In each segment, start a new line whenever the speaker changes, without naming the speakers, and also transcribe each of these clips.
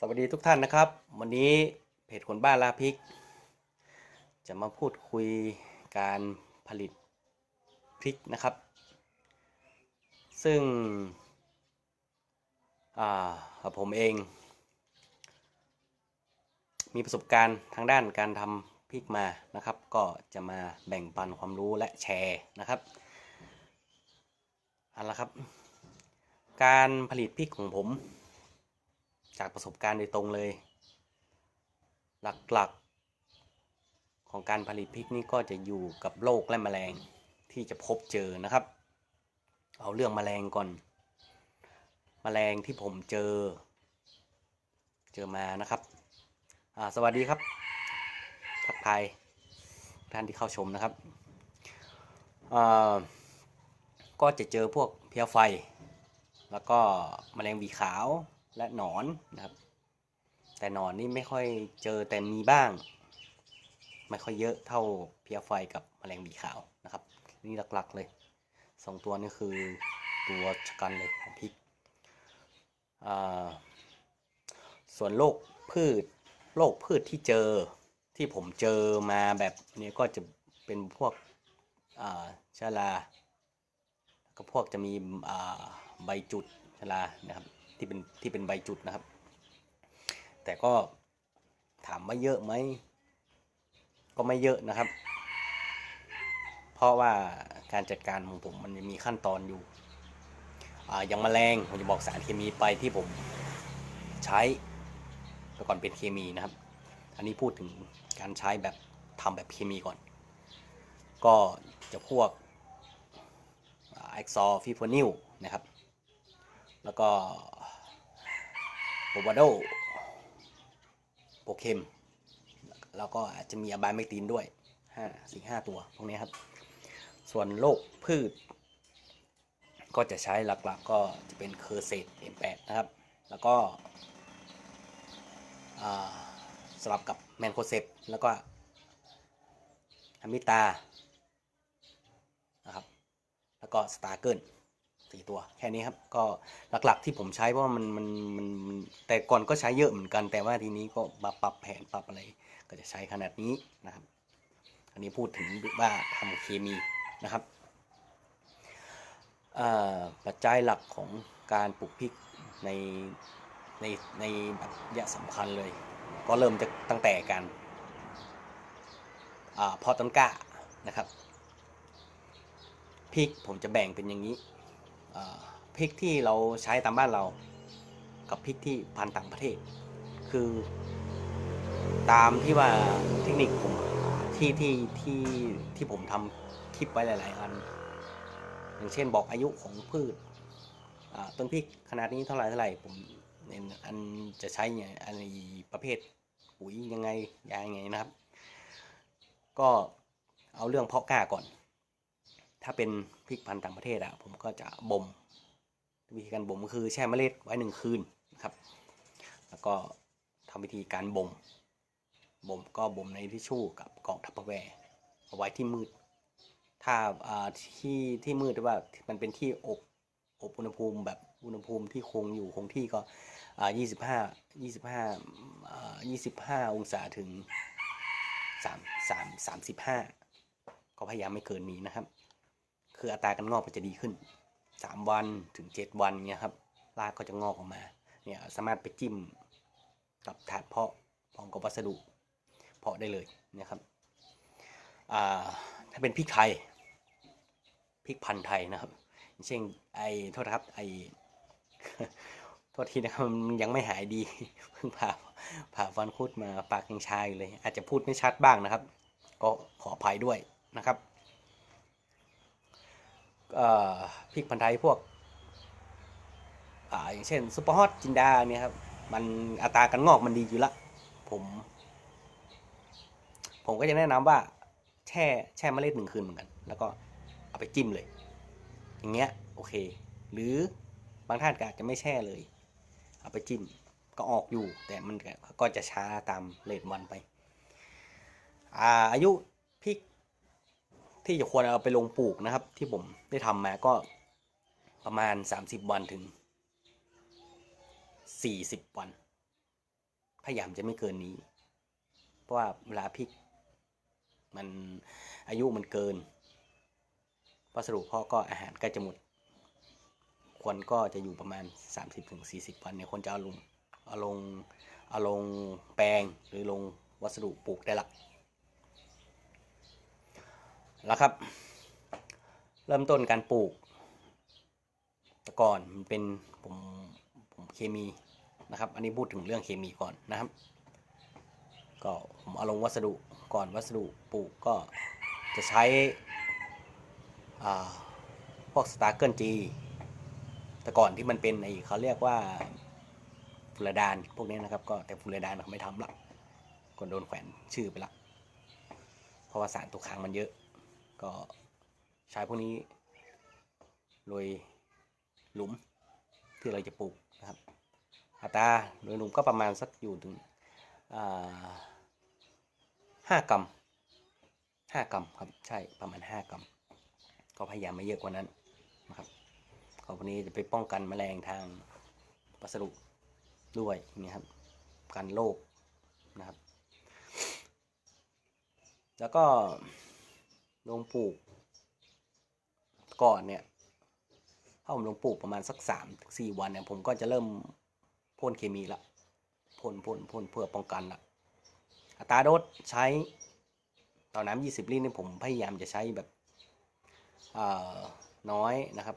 สวัสดีทุกท่านนะครับ วันนี้เพจคนบ้านลาพิก จะมาพูดคุยการผลิตพริกนะครับ ซึ่งผมเอง มีประสบการณ์ทางด้านการทำพริกมานะครับ ก็จะมาแบ่งปันความรู้และแชร์นะครับเอาละครับ การผลิตพริกของผม จากประสบการณ์โดยตรงเลย หลักๆ ของการผลิตพริกนี่ก็จะอยู่กับโรคและแมลงที่จะพบเจอนะครับ เอาเรื่องแมลงก่อน แมลงที่ผมเจอ เจอมานะครับสวัสดีครับ ทักทายท่านที่เข้าชมนะครับก็จะเจอพวกเพี้ยไฟ แล้วก็แมลงวีขาว และหนอนนะครับ แต่หนอนนี่ไม่ค่อยเจอแต่มีบ้าง ไม่ค่อยเยอะเท่าเพียไฟกับแมลงหวีขาวนะครับ นี่หลักๆเลยสองตัวนี่คือตัวชะกันเลยของพริกส่วนโรคพืชโรคพืชที่เจอที่ผมเจอมาแบบนี้ก็จะเป็นพวกชาลาก็พวกจะมีใบจุดชลานะครับ ที่เป็นที่เป็นใบจุดนะครับ แต่ก็ถามว่าเยอะไหมก็ไม่เยอะนะครับ เพราะว่าการจัดการของผมมันมีขั้นตอนอยู่อ่าอย่างแมลงผมจะบอกสารเคมีไปที่ผมใช้แต่ก่อนเป็นเคมีนะครับ อันนี้พูดถึงการใช้แบบทำแบบเคมีก่อน ก็จะพวกเอ็กซอฟิโฟนิลนะครับ แล้วก็ โบวาโดโปเคมแล้วก็อาจจะมีอะบายเมตีนด้วยห้าสี่ห้าตัวพวกนี้ครับ ส่วนโรคพืช ก็จะใช้หลักๆก็จะเป็นเคอร์เซตเอ็มแปดนะครับ แล้วก็อ่าสลับกับแมนโคเซปแล้วก็อะมิตานะครับ แล้วก็สตาร์เกิล สี่ตัวแค่นี้ครับก็หลักๆที่ผมใช้เพราะมันมันมันมันแต่ก่อนก็ใช้เยอะเหมือนกัน แต่ว่าทีนี้ก็มาปรับแผนปรับอะไร ก็จะใช้ขนาดนี้นะครับ อันนี้พูดถึงว่าทำเคมีนะครับปัจจัยหลักของการปลูกพริกในในในแบบยะสำคัญเลย ก็เริ่มจากตั้งแต่การอพอต้นกล้านะครับพริกผมจะแบ่งเป็นอย่างนี้ พริกที่เราใช้ตามบ้านเรา กับพริกที่พันต่างประเทศ คือ ตามที่ว่าเทคนิคผมที่ที่ที่ที่ผมทำคลิปไว้หลาย ๆ อัน อย่างเช่นบอกอายุของพืชต้นพริกขนาดนี้เท่าไหร่เท่าไหร่ผมเน้นอันจะใช้เนี่ยอันประเภทปุ๋ยยังไงยายังไงนะครับ ก็เอาเรื่องเพาะกล้าก่อน ถ้าเป็นพริกพันธุ์ต่างประเทศอะผมก็จะบ่มวิธีการบ่มก็คือแช่เมล็ดไว้หนึ่งคืนนะครับ แล้วก็ทำวิธีการบ่มบ่มก็บ่มในทิชชู่กับกล่องทัพเปอร์แวร์เอาไว้ที่มืด ถ้าที่ที่มืดหรือว่ามันเป็นที่อบอบอุณหภูมิแบบอุณหภูมิที่คงอยู่คงที่ก็ยี่สิบห้ายี่สิบห้าอ่ายี่สิบห้าองศาถึงสามสามสามสิบห้าก็พยายามไม่เกินนี้นะครับ คืออัตราการงอกมันจะดีขึ้น 3 วันถึง 7 วันเนี่ยครับรากก็จะงอกออกมาเนี่ยสามารถไปจิ้มกับถาดเพาะพร้อมกับวัสดุเพาะได้เลยนะครับถ้าเป็นพริกไทยพริกพันธุ์ไทยนะครับ เช่นไอ้โทษครับไอ้โทษทีนะครับมันยังไม่หายดีเพิ่งผ่าผ่าฟันคุดมาปากยังชาอยู่เลย อาจจะพูดไม่ชัดบ้างนะครับ ก็ขออภัยด้วยนะครับ พริกพันธุ์ไทยพวกอาอย่างเช่นซุปเปอร์ฮอตจินดาเนี่ยครับ มันอัตราการงอกมันดีอยู่ละ ผม ผมก็จะแนะนำว่าแช่แช่เมล็ดหนึ่งคืนเหมือนกัน แล้วก็เอาไปจิ้มเลย อย่างเงี้ยโอเค หรือบางท่านก็อาจจะไม่แช่เลย เอาไปจิ้มก็ออกอยู่ แต่มันก็จะช้าตามเลทวันไปอาอายุพริก ที่จะควรเอาไปลงปลูกนะครับ ที่ผมได้ทำมาก็ประมาณ 30 วันถึง 40 วัน พยายามจะไม่เกินนี้ เพราะว่าเวลาพริก มันอายุมันเกินวัสดุพาะก็อาหารใกล้จะหมดควรก็จะอยู่ประมาณ 30-40 วันเนี่ยควรจะเอาลงเอาลงเอาลงแปลงหรือลงวัสดุปลูกได้ละ แล้วครับ เริ่มต้นการปลูกแต่ก่อนมันเป็นผมผมเคมีนะครับ อันนี้พูดถึงเรื่องเคมีก่อนนะครับ ก็ผมเอาลงวัสดุก่อนวัสดุปลูกก็จะใช้พวกสตาร์เกิลจีแต่ก่อนที่มันเป็นไอเขาเรียกว่าฟูรดานพวกนี้นะครับ ก็แต่ฟูรดานเขาไม่ทำละก็โดนแขวนชื่อไปละเพราะว่าสารตกค้างมันเยอะ ก็ใช้พวกนี้โรยหลุมที่เราจะปลูกนะครับ อัตราโดยรวมก็ประมาณสักอยู่ถึงห้ากรัมห้ากรัมครับใช่ประมาณห้ากรัมก็พยายามไม่เยอะกว่านั้นนะครับก็วันนี้จะไปป้องกันแมลงทางวัสดุด้วยอย่างนี้ครับกันโรคนะครับ แล้วก็ ลงปลูกก่อนเนี่ยถ้าผมลงปลูกประมาณสักสามสี่วันเนี่ยผมก็จะเริ่มพ่นเคมีละพ่นพ่นพ่นเพื่อป้องกันละอัตราโดสใช้ต่อน้ำยี่สิบลิตรเนี่ยผมพยายามจะใช้แบบน้อยนะครับ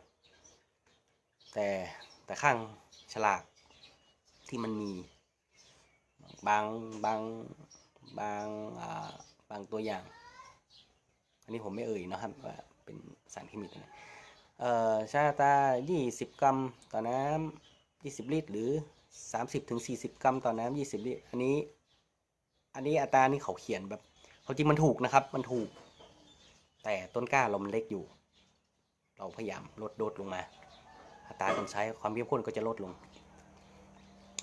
แต่แต่ข้างฉลากที่มันมีบางบางบางบางตัวอย่าง อันนี้ผมไม่เอ่ยนะครับว่าเป็นสารเคมีตัวไหนเอ่อชาตา 20 กรัมต่อน้ำ20 ลิตร หรือ 30ถึง40 กรัมต่อน้ำ20 ลิตร อันนี้ อันนี้อัตรานี่เขาเขียนแบบเขาจริงมันถูกนะครับ มันถูก แต่ต้นกล้าเรามันเล็กอยู่ เราพยายามลดโดดลงมา อัตราการใช้ความเข้มข้นก็จะลดลง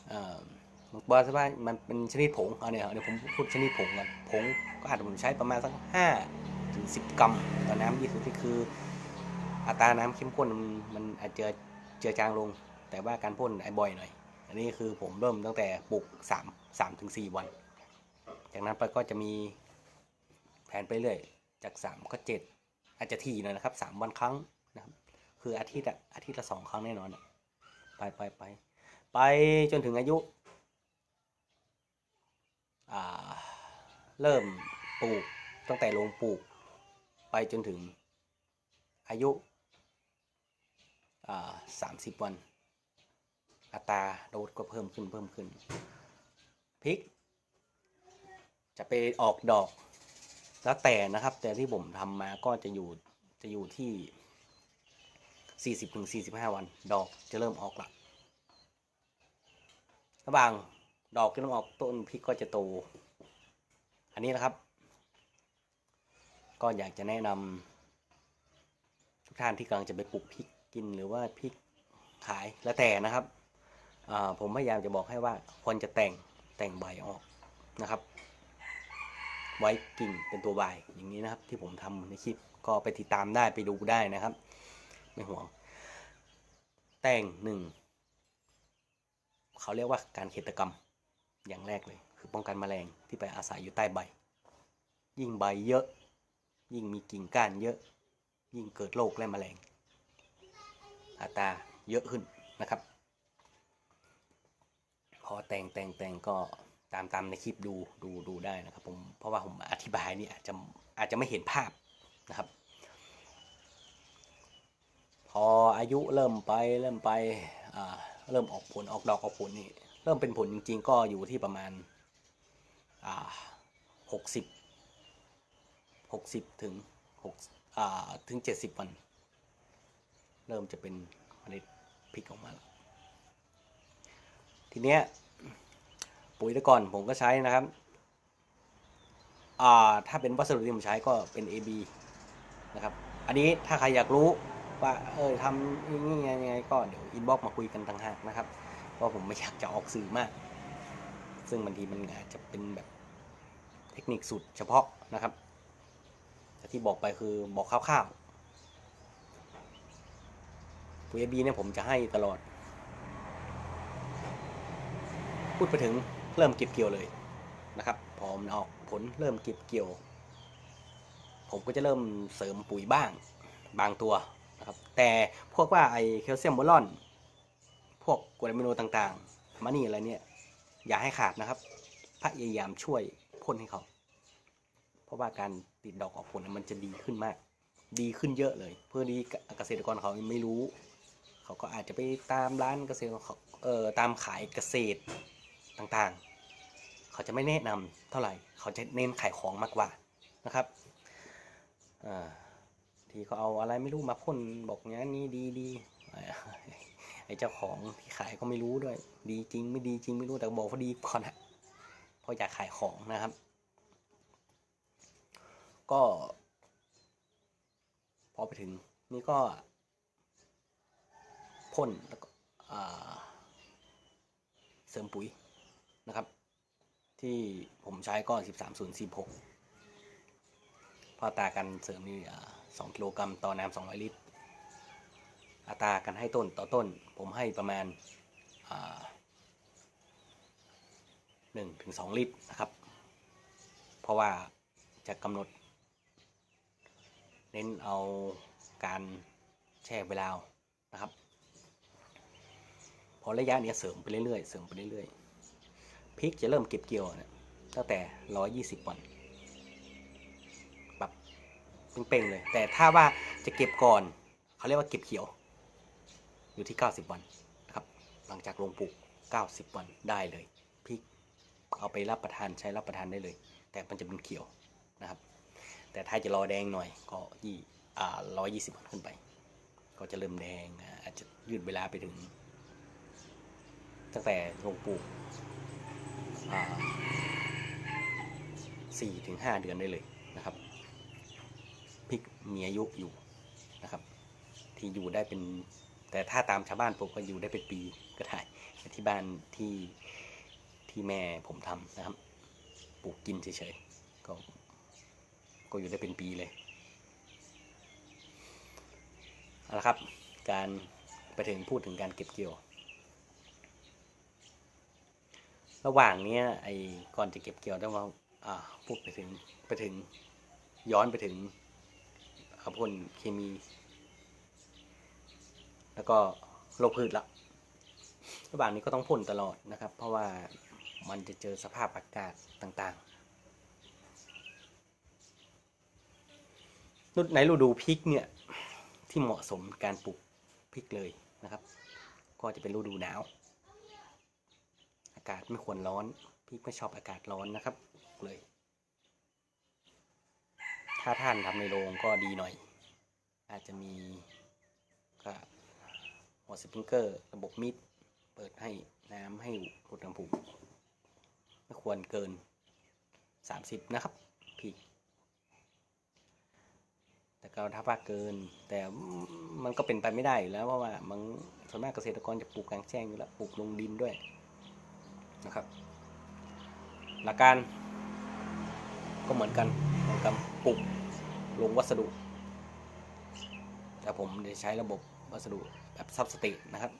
เอ่อบอกว่ามันเป็นชนิดผงเอาเนี่ยเดี๋ยวผมพูดชนิดผงกันผงก็อาจจะผมใช้ประมาณสัก5ถึง 10 กรัมต่อน้ำ20ลิตรคือ อัตราน้ำเข้มข้นมันมันอาจจะเจือจางลง แต่ว่าการพ่นไอ้บ่อยหน่อย อันนี้คือผมเริ่มตั้งแต่ปลูก3 3ถึง4วัน จากนั้นไปก็จะมีแผนไปเรื่อย จาก 3 ก็ 7 อาจจะทีหน่อยนะครับ 3 วันครั้งนะครับ คืออาทิตย์อะอาทิตย์ละสองครั้งแน่นอนไปไปไปไปจนถึงอายุเริ่มปลูกตั้งแต่ลงปลูก ไปจนถึงอายุสามสิบวัน อัตราโดสก็เพิ่มขึ้นเพิ่มขึ้นพริก จะไปออกดอกแล้วแต่นะครับ แต่ที่ผมทำมาก็จะอยู่จะอยู่ที่ 40ถึง45 วัน ดอกจะเริ่มออกละระหว่างดอกที่เริ่มออกต้นพริกก็จะโต อันนี้นะครับ ก็อยากจะแนะนำทุกท่านที่กำลังจะไปปลูกพริกกินหรือว่าพริกขายแล้วแต่นะครับผมพยายามจะบอกให้ว่าควรจะแต่งแต่งใบออกนะครับ ไว้กิ่งเป็นตัวใบอย่างนี้นะครับ ที่ผมทำในคลิปก็ไปติดตามได้ไปดูได้นะครับ ไม่ห่วง แต่งหนึ่งเขาเรียกว่าการเขตกรรมอย่างแรกเลย คือป้องกันแมลงที่ไปอาศัยอยู่ใต้ใบ ยิ่งใบเยอะ ยิ่งมีกิ่งก้านเยอะ ยิ่งเกิดโรคและแมลงอัตราเยอะขึ้นนะครับ พอแต่งแต่งแต่งก็ตามตามในคลิปดูดูดูได้นะครับผมเพราะว่าผมอธิบายนี่อาจจะอาจจะไม่เห็นภาพนะครับ พออายุเริ่มไปเริ่มไปอ่าเริ่มออกผลออกดอกออกผลนี่เริ่มเป็นผลจริงๆ ก็อยู่ที่ประมาณหกสิบ หกสิบถึงหกอ่าถึงเจ็ดสิบวัน เริ่มจะเป็นเมล็ดพริกออกมาแล้วทีเนี้ยปุ๋ยตะก่อนผมก็ใช้นะครับอ่าถ้าเป็นวัสดุที่ผมใช้ก็เป็น AB นะครับ อันนี้ถ้าใครอยากรู้ว่าเออทำยังไงยังไงก็เดี๋ยวอินบ็อกมาคุยกันต่างหากนะครับเพราะผมไม่อยากจะออกสื่อมาก ซึ่งบางทีมันอาจจะเป็นแบบเทคนิคสุดเฉพาะนะครับ แต่ที่บอกไปคือบอกคร่าวๆปุ๋ย AB เนี่ยผมจะให้ตลอด พูดไปถึงเริ่มเก็บเกี่ยวเลยนะครับพอมันออกผลเริ่มเก็บเกี่ยว ผมก็จะเริ่มเสริมปุ๋ยบ้างบางตัวนะครับแต่พวกว่าไอแคลเซียมโบรอน พวกกรดอะมิโนต่างๆมานี่อะไรเนี่ย อย่าให้ขาดนะครับพยายามช่วยพ่นให้เขา เพราะว่าการ ติดดอกออกผลมันจะดีขึ้นมาก ดีขึ้นเยอะเลย เพื่อดีเกษตรกรเขาไม่รู้ เขาก็อาจจะไปตามร้านเกษตรเขาเอ่อตามขายเกษตรต่างๆ เขาจะไม่แนะนำเท่าไหร่ เขาจะเน้นขายของมากกว่านะครับทีเขาเอาอะไรไม่รู้มาพ่นบอกอย่างนี้ดีดีไอ้เจ้าของที่ขายก็ไม่รู้ด้วย ดีจริงไม่ดีจริงไม่รู้แต่บอกว่าดีก่อนนะเพราะอยากขายของนะครับ ก็ พอไปถึงนี่ก็พ่นแล้วก็เสริมปุ๋ยนะครับ ที่ผมใช้ก็ 13046พอตาการเสริมนี่สอ่า2กิโลกรัมต่อน้ำ200ลิตร อัตราการให้ต้นต่อต้น ผมให้ประมาณหนึ่งถึงสองลิตรนะครับ เพราะว่าจะกำหนด เน้นเอาการแช่เวลานะครับ พอระยะเนี้ยเสริมไปเรื่อยๆ เสริมไปเรื่อยๆพริกจะเริ่มเก็บเกี่ยวเนี่ยตั้งแต่ 120 วันแบบเป้งๆเลย แต่ถ้าว่าจะเก็บก่อนเขาเรียกว่าเก็บเขียว อยู่ที่ 90 วันนะครับ หลังจากลงปลูก 90 วันได้เลยพริกเอาไปรับประทานใช้รับประทานได้เลย แต่มันจะเป็นเขียวนะครับ แต่ถ้าจะรอแดงหน่อยก็ยี่อ่าร้อยยี่สิบวันขึ้นไป ก็จะเริ่มแดงอาจจะยืดเวลาไปถึง ตั้งแต่ลงปลูกสี่ถึงห้าเดือนได้เลยนะครับพริกมีอายุอยู่นะครับ ที่อยู่ได้เป็น แต่ถ้าตามชาวบ้านปลูกก็อยู่ได้เป็นปีก็ได้ที่บ้านที่ที่แม่ผมทำนะครับ ปลูกกินเฉยๆก็ ก็อยู่ได้เป็นปีเลยเอาละครับการไปถึงพูดถึงการเก็บเกี่ยว ระหว่างเนี้ยไอ้ก่อนจะเก็บเกี่ยวต้องมาอ่าพูดไปถึงไปถึงย้อนไปถึงอพ่นเคมี แล้วก็โรคพืชละระหว่างนี้ก็ต้องพ่นตลอดนะครับ เพราะว่ามันจะเจอสภาพอากาศต่างๆ นุดในฤดูพริกเนี่ยที่เหมาะสมการปลูกพริกเลยนะครับ ก็จะเป็นฤดูหนาว อากาศไม่ควรร้อนพริกไม่ชอบอากาศร้อนนะครับเลย ถ้าท่านทำในโรงก็ดีหน่อย อาจจะมีก็หัวสปริงเกอร์ระบบมิดเปิดให้น้ำให้อุณหภูมิไม่ควรเกิน 30 นะครับพริก แต่ก็ถ้าว่าเกิน แต่มันก็เป็นไปไม่ได้อยู่แล้วเพราะว่ามันส่วนมากเกษตรกรจะปลูกกลางแจ้งอยู่แล้วปลูกลงดินด้วยนะครับ หลักการก็เหมือนกันเหมือนกับปลูกลงวัสดุ แต่ผมจะใช้ระบบวัสดุแบบซับสตทนะครับ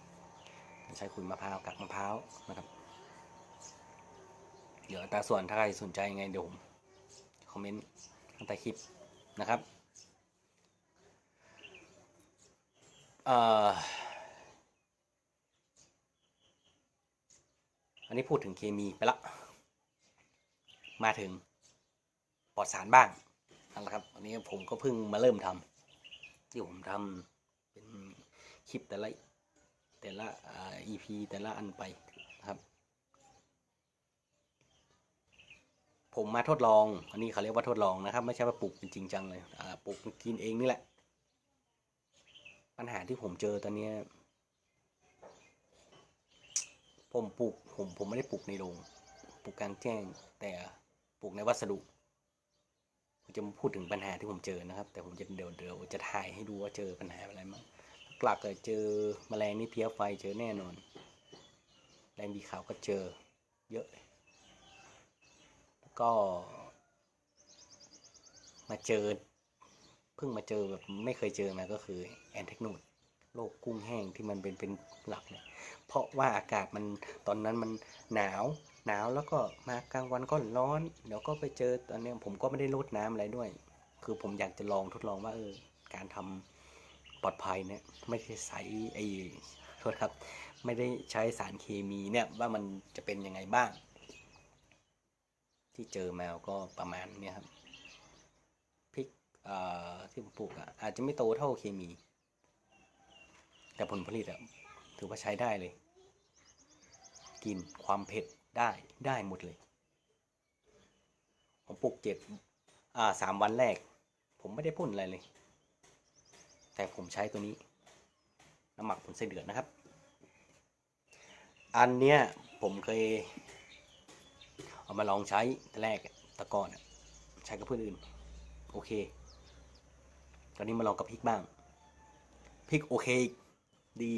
ใช้ขุยมะพร้าวกากมะพร้าวนะครับเดี๋ยวอัตราส่วนถ้าใครสนใจยังไงเดี๋ยวผมคอมเมนต์ใต้คลิปนะครับ อันนี้พูดถึงเคมีไปละ มาถึงปลอดสารบ้างนั่นแหละครับ อันนี้ผมก็เพิ่งมาเริ่มทำที่ผมทำเป็นคลิปแต่ละแต่ละอ่า EP แต่ละอันไปนะครับ ผมมาทดลอง อันนี้เขาเรียกว่าทดลองนะครับ ไม่ใช่ว่าปลูกเป็นจริงจังเลยปลูกกินเองนี่แหละ ปัญหาที่ผมเจอตอนเนี้ยผมปลูกผมผมไม่ได้ปลูกในโรงปลูกกลางแจ้ง แต่ปลูกในวัสดุผมจะพูดถึงปัญหาที่ผมเจอนะครับ แต่ผมจะเดี๋ยวเดี๋ยวจะถ่ายให้ดูว่าเจอปัญหาอะไรมั้งหลักๆเลยเจอแมลงนี่เพี้ยไฟเจอแน่นอนแรงบีขาวก็เจอเยอะแล้วก็ มาเจอ เพิ่งมาเจอแบบไม่เคยเจอมาก็คือแอนเทคนูดโรคกุ้งแห้งที่มันเป็นเป็นหลักเนี่ยเพราะว่าอากาศมันตอนนั้นมันหนาวหนาวแล้วก็มากลางวันก็ร้อนเดี๋ยวก็ไปเจอตอนนี้ผมก็ไม่ได้ลดน้ำอะไรด้วย คือผมอยากจะลองทดลองว่าเออการทำปลอดภัยเนี่ยไม่ได้ใส่ไอ้โทษครับ ไม่ได้ใช้สารเคมีเนี่ยว่ามันจะเป็นยังไงบ้าง ที่เจอแมวก็ประมาณเนี้ยครับ ที่ผมปลูกอะอาจจะไม่โตเท่าเคมี แต่ผลผลิตอะถือว่าใช้ได้เลย กินความเผ็ดได้ได้หมดเลย ผมปลูกเจ็ดอ่าสามวันแรก ผมไม่ได้พ่นอะไรเลย แต่ผมใช้ตัวนี้ น้ำหมักผลไส้เดือนนะครับ อันเนี้ยผมเคย เอามาลองใช้แต่แรกตะก่อนใช้กับเพื่อนอื่น โอเค ตอนนี้มาลองกับพริกบ้างพริกโอเค ดี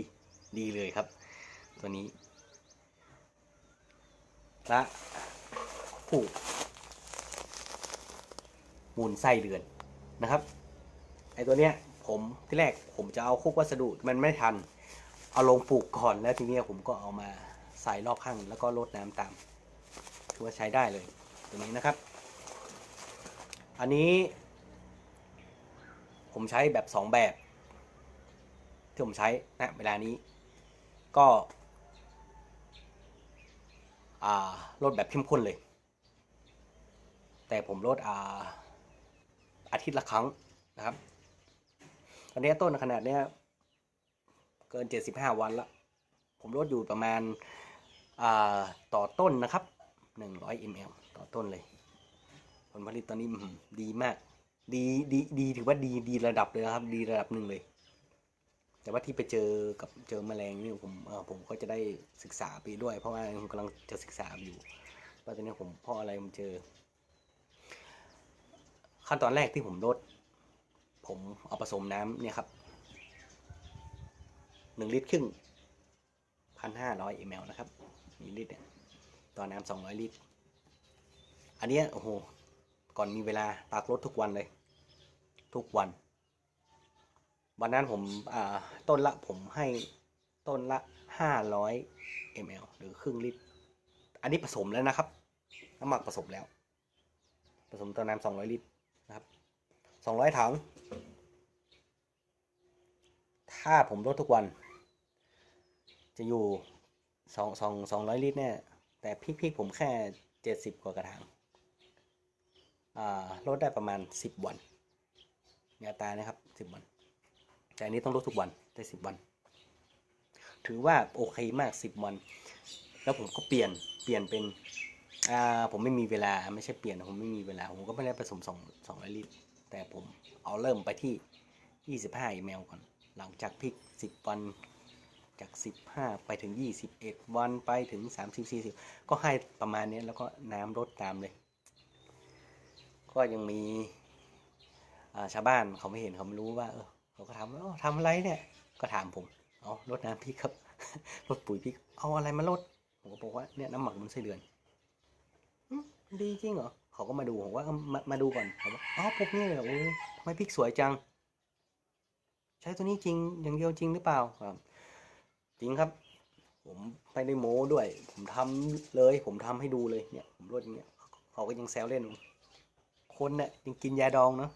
ดีเลยครับ ตัวนี้และผูกมูลไส้เดือนนะครับไอตัวเนี้ยผมที่แรกผมจะเอาคุกวัสดุมันไม่ทัน เอาลงปลูกก่อนแล้วทีเนี้ยผมก็เอามาใส่รอบข้างแล้วก็รดน้ำตามถือว่าใช้ได้เลย ตัวนี้นะครับ อันนี้ ผมใช้แบบสองแบบ ที่ผมใช้ณเวลานี้ ก็ลดแบบเข้มข้นเลย แต่ผมลดอาอาทิตย์ละครั้งนะครับตอนนี้ต้นขนาดเนี้ยเกิน 75 วันละ ผมลดอยู่ประมาณาต่อต้นนะครับ 100 ml ต่อต้นเลย ผลผลิตตอนนี้ดีมาก ดีดีดีถือว่าดีดีระดับเลยนะครับ ดีระดับหนึ่งเลย แต่ว่าที่ไปเจอกับเจอแมลงนี่ผมเออผมก็จะได้ศึกษาไปด้วย เพราะว่าผมกำลังจะศึกษาอยู่ว่าตอนนี้ผมเพราะอะไรผมเจอ ขั้นตอนแรกที่ผมลดผมเอาผสมน้ำเนี่ยครับหนึ่งลิตรครึ่งพันห้าร้อยมลนะครับมีลิตรเนี่ยต่อน้ำสองร้อยลิตร อันนี้โอ้โห ก่อนมีเวลาตากรถทุกวันเลย ทุกวัน วันนั้นผมต้นละผมให้ต้นละห้าร้อยมลหรือครึ่งลิตร อันนี้ผสมแล้วนะครับ น้ำหมักผสมแล้ว ผสมต่อน้ำสองร้อยลิตรนะครับสองร้อยถัง ถ้าผมลดทุกวัน จะอยู่สองสองสองร้อยลิตรเนี่ย แต่พริกๆผมแค่เจ็ดสิบกว่ากระถางอ่าลดได้ประมาณสิบวัน ในอัตรานะครับสิบวัน แต่อันนี้ต้องลดทุกวันได้สิบวัน ถือว่าโอเคมากสิบวัน แล้วผมก็เปลี่ยนเปลี่ยนเป็นอ่าผมไม่มีเวลาไม่ใช่เปลี่ยนผมไม่มีเวลา ผมก็ไม่ได้ผสมสองสองร้อยลิตรแต่ผมเอาเริ่มไปที่ยี่สิบห้าแมลก่อน หลังจากพิกสิบวันจากสิบห้าไปถึงยี่สิบเอ็ดวันไปถึงสามสิบสี่สิบก็ให้ประมาณนี้แล้วก็น้ำลดตามเลย ก็ยังมี ชาวบ้านเขาไม่เห็นเขาไม่รู้ว่า เออเขาก็ถามว่าทำอะไรเนี่ย ก็ถามผมเอาลดน้ำพริกครับลดปุ๋ยพริก เอาอะไรมาลดผมก็บอกว่าเนี่ยน้ำหมักมันไส้เดือนดีจริงเหรอเขาก็มาดูผมว่ามามาดูก่อนเขาบอกอ๋อพวกนี้เลยโอ้ทำไมพริกสวยจัง ใช้ตัวนี้จริงอย่างเดียวจริงหรือเปล่าครับ จริงครับ ผมไม่ได้โม้ด้วย ผมทำเลย ผมทำให้ดูเลยเนี่ย ผมรดอย่างเงี้ยเขาก็ยังแซวเล่นคนเนี่ยยังกินยาดองเนาะ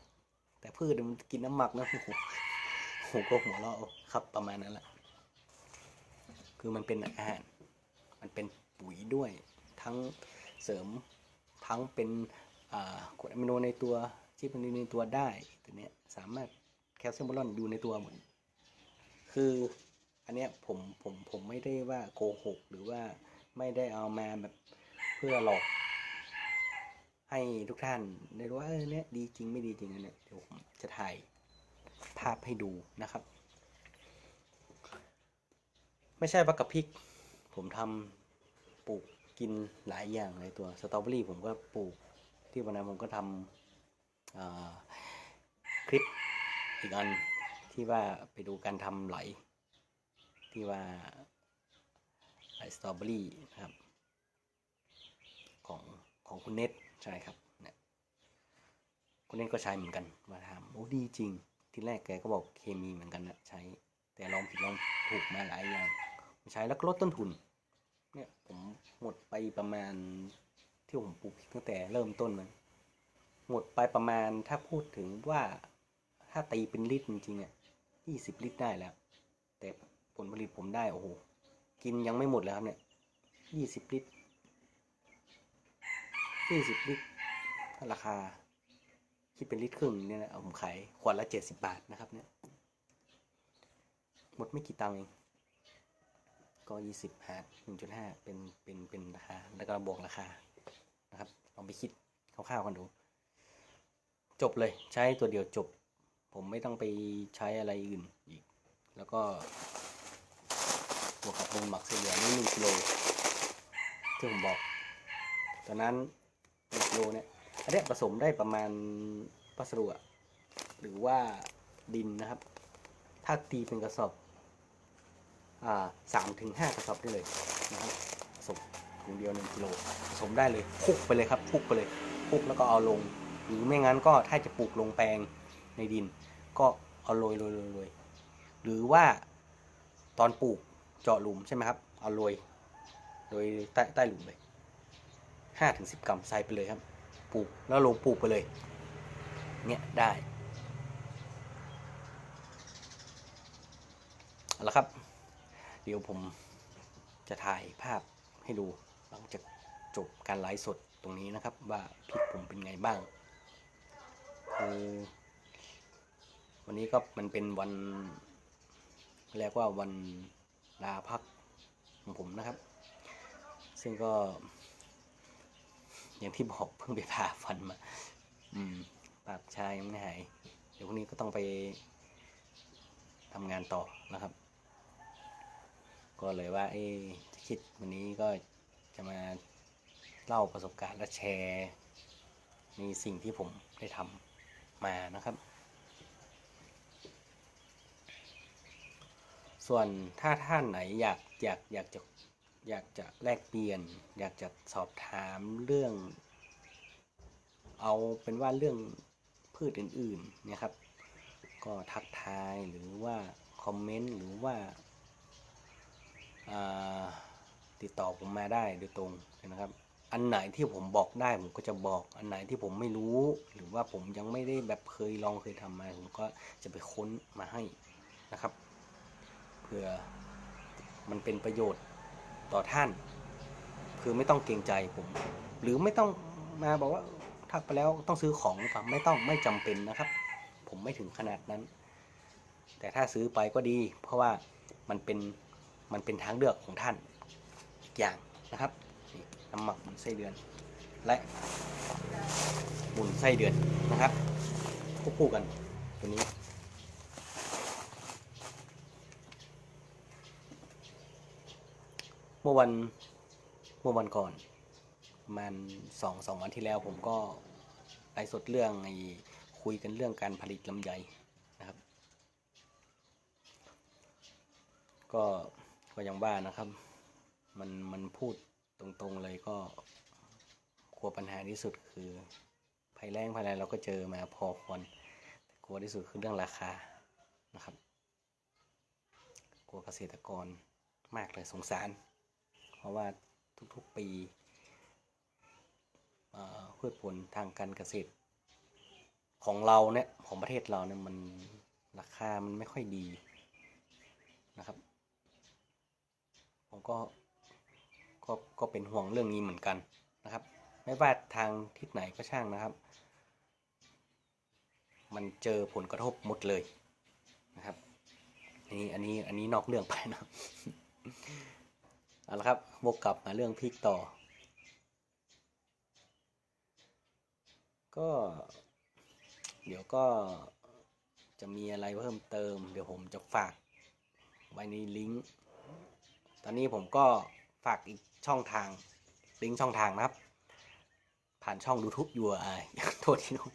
แต่พืชมันกินน้ำหมักนะโอ้โหผมก็หัวเราะเอครับประมาณนั้นแหละคือมันเป็นอาหาร มันเป็นปุ๋ยด้วย ทั้งเสริมทั้งเป็นกรดอะมิโนในตัวที่มันอยู่ในตัวได้ตัวเนี้ยสามารถแคลเซียมบอลอนอยู่ในตัวหมดคืออันเนี้ยผมผมผมไม่ได้ว่าโกหกหรือว่าไม่ได้เอามาแบบเพื่อหลอก ให้ทุกท่านได้รู้ว่าเออเนี้ยดีจริงไม่ดีจริงอันเนี้ยเดี๋ยวผมจะถ่ายภาพให้ดูนะครับ ไม่ใช่ว่ากับพริก ผมทำปลูกกินหลายอย่างในตัวสตรอเบอรี่ผมก็ปลูกที่วันนั้นผมก็ทำอ่าคลิปอีกอันที่ว่าไปดูการทำไหล ที่ว่าไหลสตรอเบอรี่นะครับ ของของคุณเน็ต ใช่ครับเนี่ยคุณเน็ตก็ใช้เหมือนกันมาทำโอ้ดีจริง ที่แรกแกก็บอกเคมีเหมือนกันนะใช้ แต่ลองผิดลองถูกมาหลายอย่างใช้แล้วก็ลดต้นทุน เนี่ยผมหมดไปประมาณที่ผมปลูกตั้งแต่เริ่มต้นมันหมดไปประมาณถ้าพูดถึงว่าถ้าตีเป็นลิตรจริงๆเนี่ยยี่สิบลิตรได้แล้ว แต่ผลผลิตผมได้โอ้โหกินยังไม่หมดแล้วครับเนี่ยยี่สิบลิตร ยี่สิบลิตรถ้าราคาคิดเป็นลิตรครึ่งเนี่ยนะผมขายขวดละเจ็ดสิบบาทนะครับเนี่ยหมดไม่กี่ตังค์เองก็ยี่สิบหารหนึ่งจุดห้าเป็นเป็นเป็นราคาแล้วก็บวกราคานะครับลองไปคิดคร่าวๆกันดู จบเลยใช้ตัวเดียวจบ ผมไม่ต้องไปใช้อะไรอื่นอีก แล้วก็บวกกับมูลหมักเสียเหลือนี่หนึ่งกิโลที่ผมบอกตอนนั้น หกิโลเนี่ยอันเนี้ผสมได้ประมาณวัสดุอะหรือว่าดินนะครับ ถ้าตีเป็นกระสอบอ่าสามถึงห้ากระสอบได้เลยนะครับผสมถุงเดียวหนึ่งกิโลผสมได้เลยคลุกไปเลยครับคลุกไปเลยคลุกแล้วก็เอาลง หรือไม่งั้นก็ถ้าจะปลูกลงแปลงในดิน ก็เอาโรยโรยโรยโรยหรือว่าตอนปลูกเจาะหลุมใช่ไหมครับ เอาโรยโดยใต้ใต้หลุมเลย ห้าถึงสิบกรัมใส่ไปเลยครับ ปลูกแล้วลงปลูกไปเลย เนี่ยได้เอาละครับ เดี๋ยวผมจะถ่ายภาพให้ดูหลังจากจบการไลฟ์สดตรงนี้นะครับ ว่าพริกผมเป็นไงบ้างคือวันนี้ก็มันเป็นวันเรียกว่าวันลาพักของผมนะครับ ซึ่งก็ อย่างที่บอกเพิ่งไปผ่าฟันมา อืม ปากชายยังไม่หาย เดี๋ยวพรุ่งนี้ก็ต้องไปทำงานต่อนะครับ ก็เลยว่าเอ๊ะจคิดวันนี้ก็จะมาเล่าประสบการณ์และแชร์ในสิ่งที่ผมได้ทำมานะครับ ส่วนถ้าท่านไหนอยากอยากอยากจะ อยากจะแลกเปลี่ยน อยากจะสอบถามเรื่อง เอาเป็นว่าเรื่องพืชอื่นๆนี่ยครับ ก็ทักทายหรือว่าคอมเมนต์หรือว่าาติดต่อผมมาได้โดยตรงนะครับ อันไหนที่ผมบอกได้ผมก็จะบอก อันไหนที่ผมไม่รู้ หรือว่าผมยังไม่ได้แบบเคยลองเคยทำมา ผมก็จะไปค้นมาให้นะครับเพื่อมันเป็นประโยชน์ ต่อท่าน คือไม่ต้องเกรงใจผม หรือไม่ต้องมาบอกว่าทักไปแล้วต้องซื้อของหรือเปล่าไม่ต้องไม่จำเป็นนะครับ ผมไม่ถึงขนาดนั้น แต่ถ้าซื้อไปก็ดี เพราะว่ามันเป็นมันเป็นทางเลือกของท่านอย่างนะครับน้ำหมักหมุนไส้เดือน และหมุนไส้เดือนนะครับควบคู่กันตัวนี้ เมื่อวันเมื่อวันก่อนมันสองสองวันที่แล้วผมก็ไลฟ์สดเรื่องไอ้คุยกันเรื่องการผลิตลำไยนะครับ ก็ก็ยังว่านะครับ มันมันพูดตรงๆเลยก็กลัวปัญหาที่สุดคือภัยแรงภัยอะไรเราก็เจอมาพอควรแต่กลัวที่สุดคือเรื่องราคานะครับ กลัวเกษตรกรมากเลยสงสาร เพราะว่าทุกๆปีพืชผลทางการเกษตร ของเราเนี่ยของประเทศเราเนี่ยมันราคามันไม่ค่อยดีนะครับ ผมก็ก็ก็เป็นห่วงเรื่องนี้เหมือนกันนะครับ ไม่ว่าทางทิศไหนก็ช่างนะครับ มันเจอผลกระทบหมดเลยนะครับนนี้อันนี้อันนี้นอกเรื่องไปนะ เอาละครับวกกลับมาเรื่องพริกต่อ ก็ เดี๋ยวก็จะมีอะไรเพิ่มเติม เดี๋ยวผมจะฝากไว้ในลิงก์ ตอนนี้ผมก็ฝากอีกช่องทาง ลิงก์ช่องทางนะครับ ผ่านช่อง YouTube อยู่อะโทษทีน้อง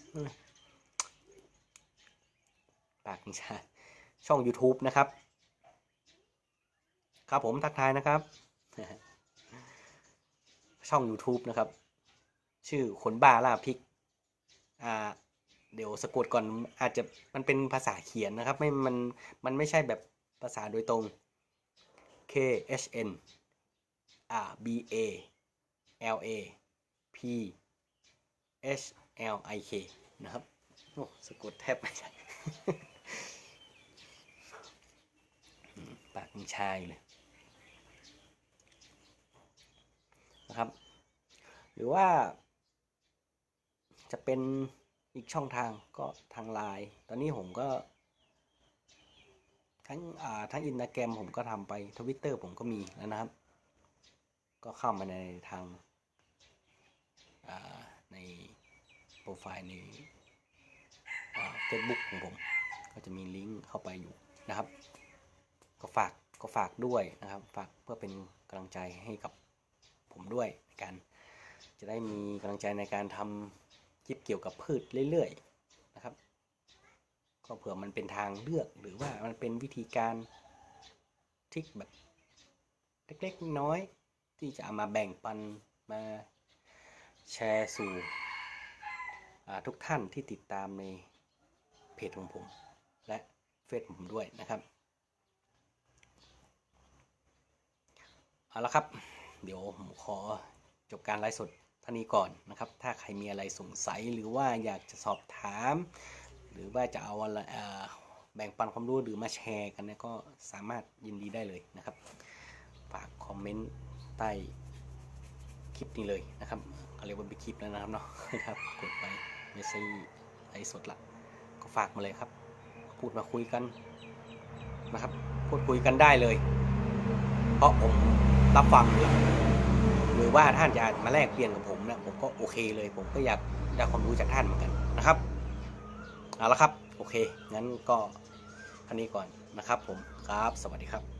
ปากชาช่อง YouTube นะครับ ครับผมทักทายนะครับ ช่อง YouTube นะครับ ชื่อคนบ้าล่าพริก อ่า เดี๋ยวสะกดก่อนอาจจะมันเป็นภาษาเขียนนะครับ ไม่มันมันไม่ใช่แบบภาษาโดยตรง K H N R B A L A P H L I K นะครับ โอ้สะกดแทบไม่ใช่ปากยังชายเลย นะครับ หรือว่า จะเป็นอีกช่องทางก็ทางไลน์ตอนนี้ผมก็ ทั้งอ่าทั้งอินสตาแกรมผมก็ทำไปทวิตเตอร์ผมก็มีแล้วนะครับ ก็เข้ามาในทางอ่าในโปรไฟล์ในเฟซบุ๊กของผม ก็จะมีลิงก์เข้าไปอยู่นะครับ ก็ฝากก็ฝากด้วยนะครับ ฝากเพื่อเป็นกำลังใจให้กับ ผมด้วยการจะได้มีกำลังใจในการทำคลิปเกี่ยวกับพืชเรื่อยๆนะครับ ก็เผื่อมันเป็นทางเลือกหรือว่ามันเป็นวิธีการทริกแบบเล็กๆน้อยที่จะเอามาแบ่งปันมาแชร์สู่ทุกท่านที่ติดตามในเพจของผม และเฟซผมด้วยนะครับ เอาละครับ เดี๋ยวผมขอจบการไลฟ์สดเท่านี้ก่อนนะครับ ถ้าใครมีอะไรสงสัยหรือว่าอยากจะสอบถาม หรือว่าจะเอาอะไรแบ่งปันความรู้หรือมาแชร์กันเนี่ยก็สามารถยินดีได้เลยนะครับ ฝากคอมเมนต์ใต้คลิปนี้เลยนะครับเขาเรียกว่าเป็นคลิปแล้วนะครับเนาะครับกดไปไม่ใช่ไลฟ์สดละก็ฝากมาเลยครับ พูดมาคุยกันนะครับ พูดคุยกันได้เลย เพราะผม รับฟังอยู่หรือว่าท่านจะมาแลกเปลี่ยนกับผมเนี่ยผมก็โอเคเลย ผมก็อยากได้ความรู้จากท่านเหมือนกันนะครับเอาละครับ โอเคงั้นก็ท่านี้ก่อนนะครับ ผมครับสวัสดีครับ